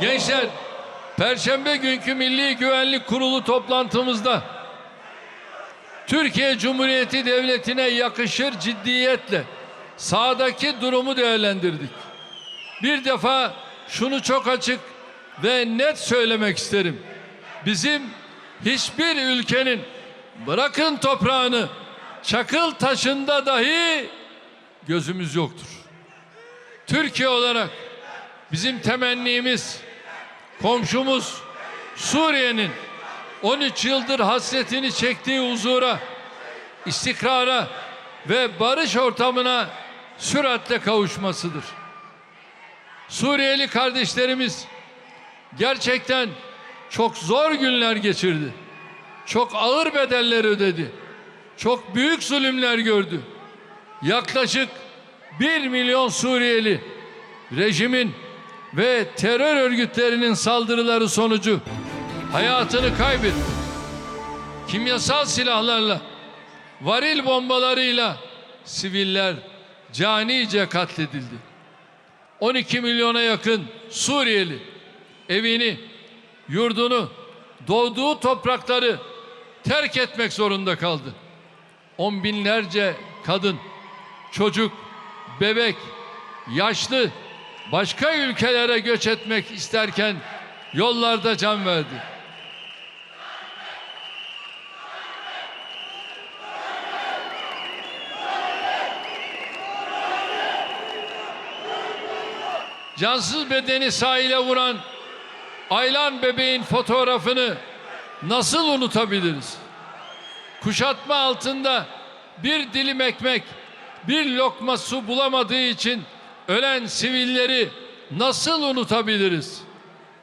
Gençler, Perşembe günkü Milli Güvenlik Kurulu toplantımızda Türkiye Cumhuriyeti Devleti'ne yakışır ciddiyetle sahadaki durumu değerlendirdik. Bir defa şunu çok açık ve net söylemek isterim. Bizim hiçbir ülkenin bırakın toprağını çakıl taşında dahi gözümüz yoktur. Türkiye olarak bizim temennimiz komşumuz Suriye'nin 13 yıldır hasretini çektiği huzura, istikrara ve barış ortamına süratle kavuşmasıdır. Suriyeli kardeşlerimiz gerçekten çok zor günler geçirdi. Çok ağır bedeller ödedi. Çok büyük zulümler gördü. Yaklaşık 1 milyon Suriyeli rejimin ve terör örgütlerinin saldırıları sonucu hayatını kaybetti. Kimyasal silahlarla, varil bombalarıyla siviller canice katledildi. 12 milyona yakın Suriyeli evini, yurdunu, doğduğu toprakları terk etmek zorunda kaldı. On binlerce kadın, çocuk, bebek, yaşlı başka ülkelere göç etmek isterken yollarda can verdi. Cansız bedeni sahile vuran Aylan bebeğin fotoğrafını nasıl unutabiliriz? Kuşatma altında bir dilim ekmek, bir lokma su bulamadığı için ölen sivilleri nasıl unutabiliriz?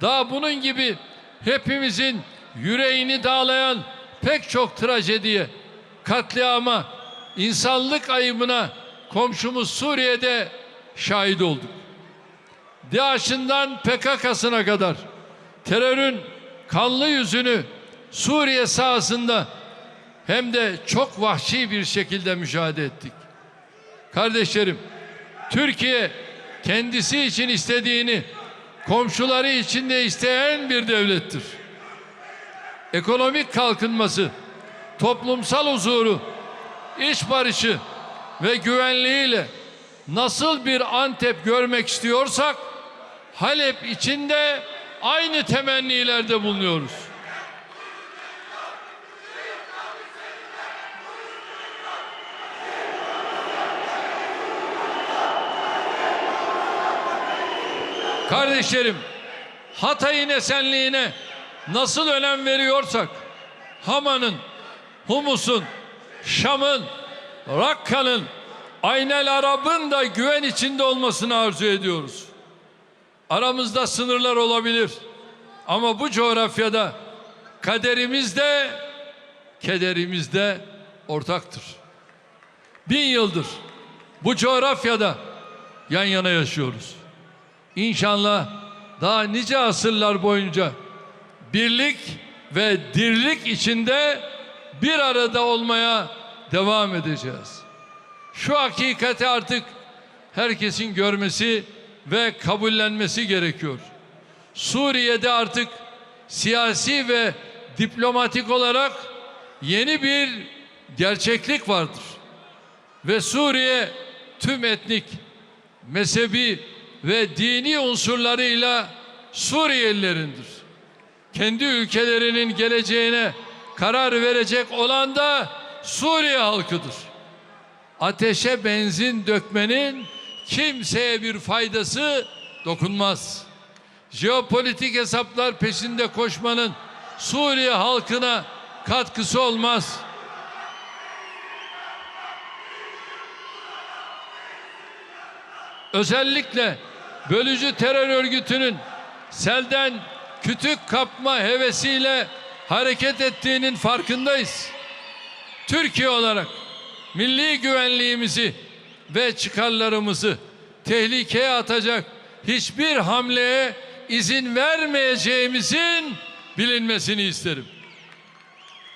Daha bunun gibi hepimizin yüreğini dağlayan pek çok trajediye, katliama, insanlık ayıbına komşumuz Suriye'de şahit olduk. DAEŞ'ından PKK'sına kadar terörün kanlı yüzünü Suriye sahasında hem de çok vahşi bir şekilde müşahede ettik. Kardeşlerim, Türkiye kendisi için istediğini komşuları için de isteyen bir devlettir. Ekonomik kalkınması, toplumsal huzuru, iş barışı ve güvenliğiyle nasıl bir Antep görmek istiyorsak Halep içinde aynı temennilerde bulunuyoruz. Kardeşlerim, Hatay'ın esenliğine nasıl önem veriyorsak, Hama'nın, Humus'un, Şam'ın, Rakka'nın, Aynel Arab'ın da güven içinde olmasını arzu ediyoruz. Aramızda sınırlar olabilir. Ama bu coğrafyada kaderimiz de kederimiz de ortaktır. Bin yıldır bu coğrafyada yan yana yaşıyoruz. İnşallah daha nice asırlar boyunca birlik ve dirlik içinde bir arada olmaya devam edeceğiz. Şu hakikati artık herkesin görmesi ve kabullenmesi gerekiyor. Suriye'de artık siyasi ve diplomatik olarak yeni bir gerçeklik vardır. Ve Suriye tüm etnik, mezhebi ve dini unsurlarıyla Suriyelilerindir. Kendi ülkelerinin geleceğine karar verecek olan da Suriye halkıdır. Ateşe benzin dökmenin kimseye bir faydası dokunmaz. Jeopolitik hesaplar peşinde koşmanın Suriye halkına katkısı olmaz. Özellikle bölücü terör örgütünün selden kütük kapma hevesiyle hareket ettiğinin farkındayız. Türkiye olarak milli güvenliğimizi ve çıkarlarımızı tehlikeye atacak hiçbir hamleye izin vermeyeceğimizin bilinmesini isterim.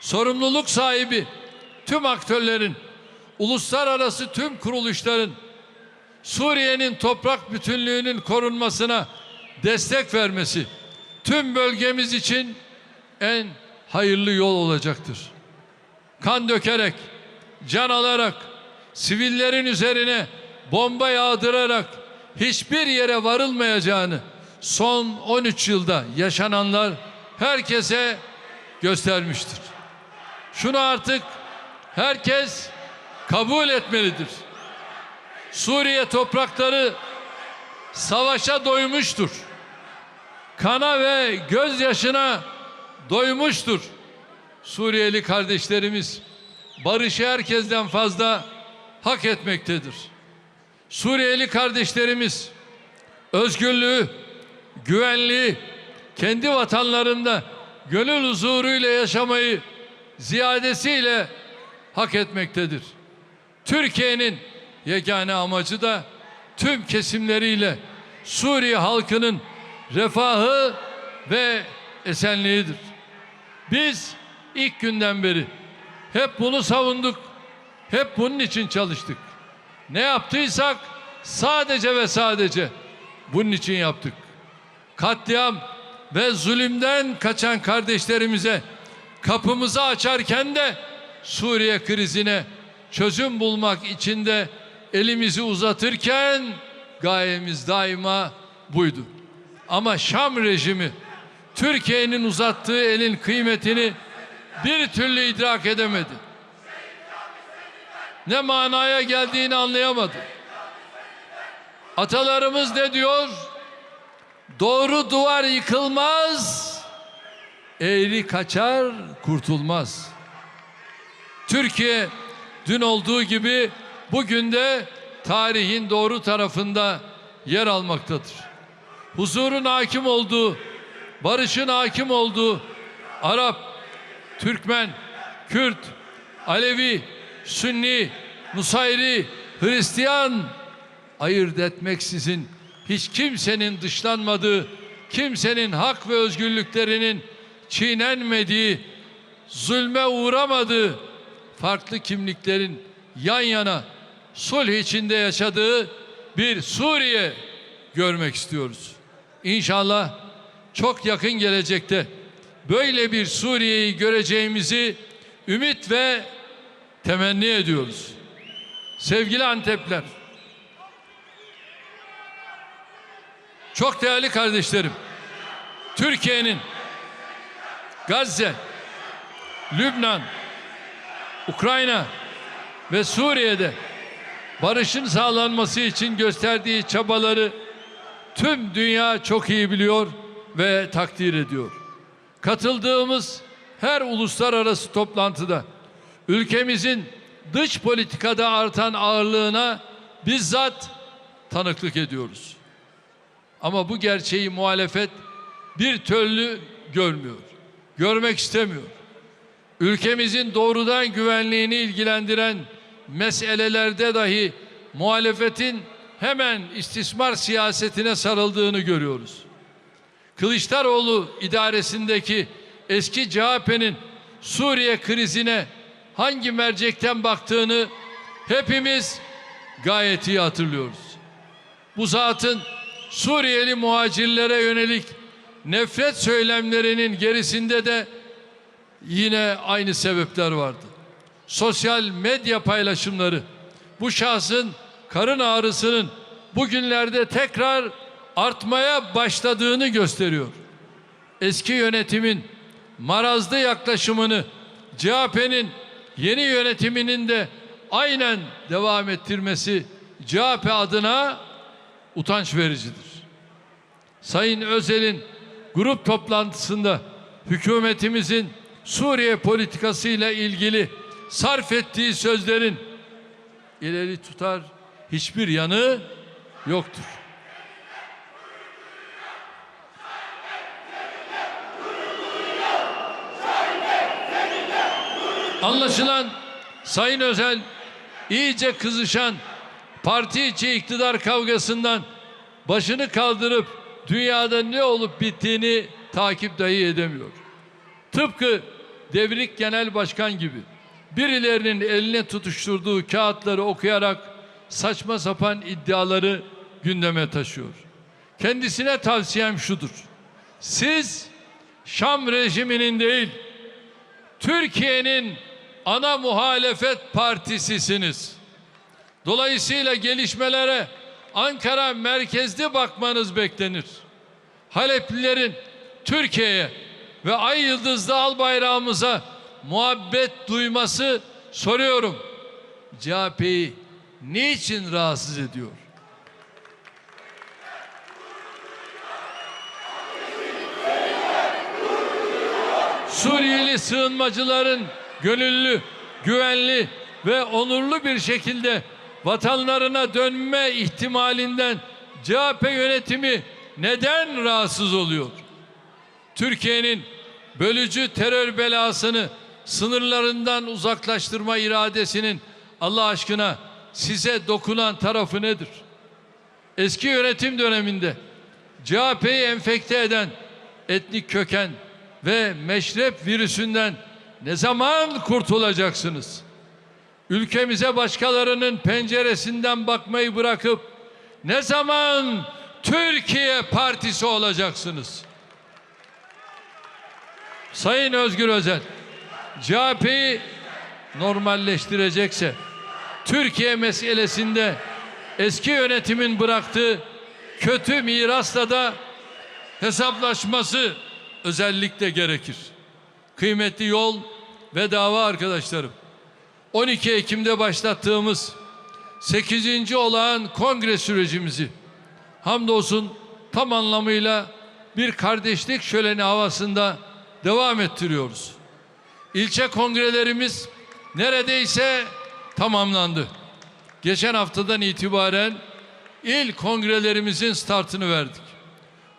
Sorumluluk sahibi tüm aktörlerin, uluslararası tüm kuruluşların Suriye'nin toprak bütünlüğünün korunmasına destek vermesi tüm bölgemiz için en hayırlı yol olacaktır. Kan dökerek, can alarak, sivillerin üzerine bomba yağdırarak hiçbir yere varılmayacağını son 13 yılda yaşananlar herkese göstermiştir. Şunu artık herkes kabul etmelidir. Suriye toprakları savaşa doymuştur. Kana ve gözyaşına doymuştur. Suriyeli kardeşlerimiz barışı herkesten fazla hak etmektedir. Suriyeli kardeşlerimiz özgürlüğü, güvenliği, kendi vatanlarında gönül huzuruyla yaşamayı ziyadesiyle hak etmektedir. Türkiye'nin yegane amacı da tüm kesimleriyle Suriye halkının refahı ve esenliğidir. Biz ilk günden beri hep bunu savunduk. Hep bunun için çalıştık. Ne yaptıysak sadece ve sadece bunun için yaptık. Katliam ve zulümden kaçan kardeşlerimize kapımızı açarken de Suriye krizine çözüm bulmak için de elimizi uzatırken gayemiz daima buydu. Ama Şam rejimi Türkiye'nin uzattığı elin kıymetini bir türlü idrak edemedi. Ne manaya geldiğini anlayamadı. Atalarımız ne diyor? Doğru duvar yıkılmaz, eğri kaçar, kurtulmaz. Türkiye dün olduğu gibi bugün de tarihin doğru tarafında yer almaktadır. Huzurun hakim olduğu, barışın hakim olduğu Arap, Türkmen, Kürt, Alevi, Sünni, Nusayri, Hristiyan ayırt etmeksizin hiç kimsenin dışlanmadığı, kimsenin hak ve özgürlüklerinin çiğnenmediği, zulme uğramadığı farklı kimliklerin yan yana sulh içinde yaşadığı bir Suriye görmek istiyoruz. İnşallah çok yakın gelecekte böyle bir Suriye'yi göreceğimizi ümit ve temenni ediyoruz. Sevgili Antepler, çok değerli kardeşlerim, Türkiye'nin Gazze, Lübnan, Ukrayna ve Suriye'de barışın sağlanması için gösterdiği çabaları tüm dünya çok iyi biliyor ve takdir ediyor. Katıldığımız her uluslararası toplantıda ülkemizin dış politikada artan ağırlığına bizzat tanıklık ediyoruz. Ama bu gerçeği muhalefet bir türlü görmüyor. Görmek istemiyor. Ülkemizin doğrudan güvenliğini ilgilendiren meselelerde dahi muhalefetin hemen istismar siyasetine sarıldığını görüyoruz. Kılıçdaroğlu idaresindeki eski CHP'nin Suriye krizine hangi mercekten baktığını hepimiz gayet iyi hatırlıyoruz. Bu zatın Suriyeli muhacirlere yönelik nefret söylemlerinin gerisinde de yine aynı sebepler vardı. Sosyal medya paylaşımları bu şahsın karın ağrısının bugünlerde tekrar artmaya başladığını gösteriyor. Eski yönetimin marazlı yaklaşımını CHP'nin yeni yönetiminin de aynen devam ettirmesi CHP adına utanç vericidir. Sayın Özel'in grup toplantısında hükümetimizin Suriye politikası ile ilgili sarf ettiği sözlerin ileri tutar hiçbir yanı yoktur. Anlaşılan Sayın Özel iyice kızışan parti içi iktidar kavgasından başını kaldırıp dünyada ne olup bittiğini takip dahi edemiyor. Tıpkı Devrik Genel Başkan gibi birilerinin eline tutuşturduğu kağıtları okuyarak saçma sapan iddiaları gündeme taşıyor. Kendisine tavsiyem şudur. Siz Şam rejiminin değil, Türkiye'nin ana muhalefet partisisiniz. Dolayısıyla gelişmelere Ankara merkezli bakmanız beklenir. Haleplilerin Türkiye'ye ve ay yıldızlı al bayrağımıza muhabbet duyması soruyorum. CHP'yi niçin rahatsız ediyor? Suriyeli sığınmacıların gönüllü, güvenli ve onurlu bir şekilde vatanlarına dönme ihtimalinden CHP yönetimi neden rahatsız oluyor? Türkiye'nin bölücü terör belasını sınırlarından uzaklaştırma iradesinin Allah aşkına size dokunan tarafı nedir? Eski yönetim döneminde CHP'yi enfekte eden etnik köken ve meşrep virüsünden ne zaman kurtulacaksınız? Ülkemize başkalarının penceresinden bakmayı bırakıp ne zaman Türkiye partisi olacaksınız? Sayın Özgür Özel, CHP'yi normalleştirecekse Türkiye meselesinde eski yönetimin bıraktığı kötü mirasla da hesaplaşması özellikle gerekir. Kıymetli yol ve dava arkadaşlarım. 12 Ekim'de başlattığımız 8. olağan kongre sürecimizi hamdolsun tam anlamıyla bir kardeşlik şöleni havasında devam ettiriyoruz. İlçe kongrelerimiz neredeyse tamamlandı. Geçen haftadan itibaren il kongrelerimizin startını verdik.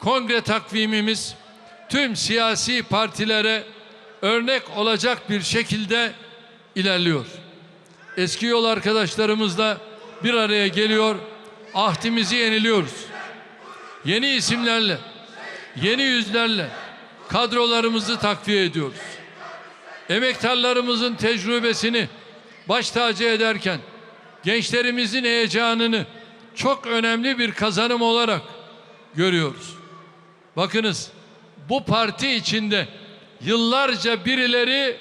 Kongre takvimimiz tüm siyasi partilere örnek olacak bir şekilde ilerliyor. Eski yol arkadaşlarımızla bir araya geliyor, ahdimizi yeniliyoruz. Yeni isimlerle, yeni yüzlerle kadrolarımızı takviye ediyoruz. Emektarlarımızın tecrübesini baş tacı ederken gençlerimizin heyecanını çok önemli bir kazanım olarak görüyoruz. Bakınız bu parti içinde yıllarca birileri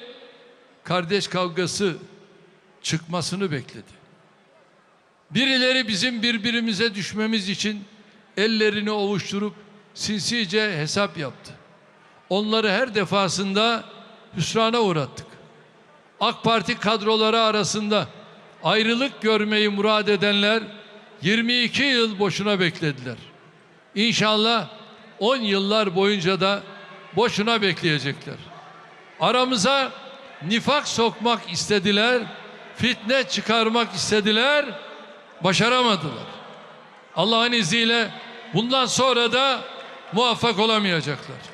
kardeş kavgası çıkmasını bekledi. Birileri bizim birbirimize düşmemiz için ellerini ovuşturup sinsice hesap yaptı. Onları her defasında hüsrana uğrattık. AK Parti kadroları arasında ayrılık görmeyi murad edenler 22 yıl boşuna beklediler. İnşallah 10 yıllar boyunca da boşuna bekleyecekler. Aramıza nifak sokmak istediler, fitne çıkarmak istediler, başaramadılar. Allah'ın izniyle bundan sonra da muvaffak olamayacaklar.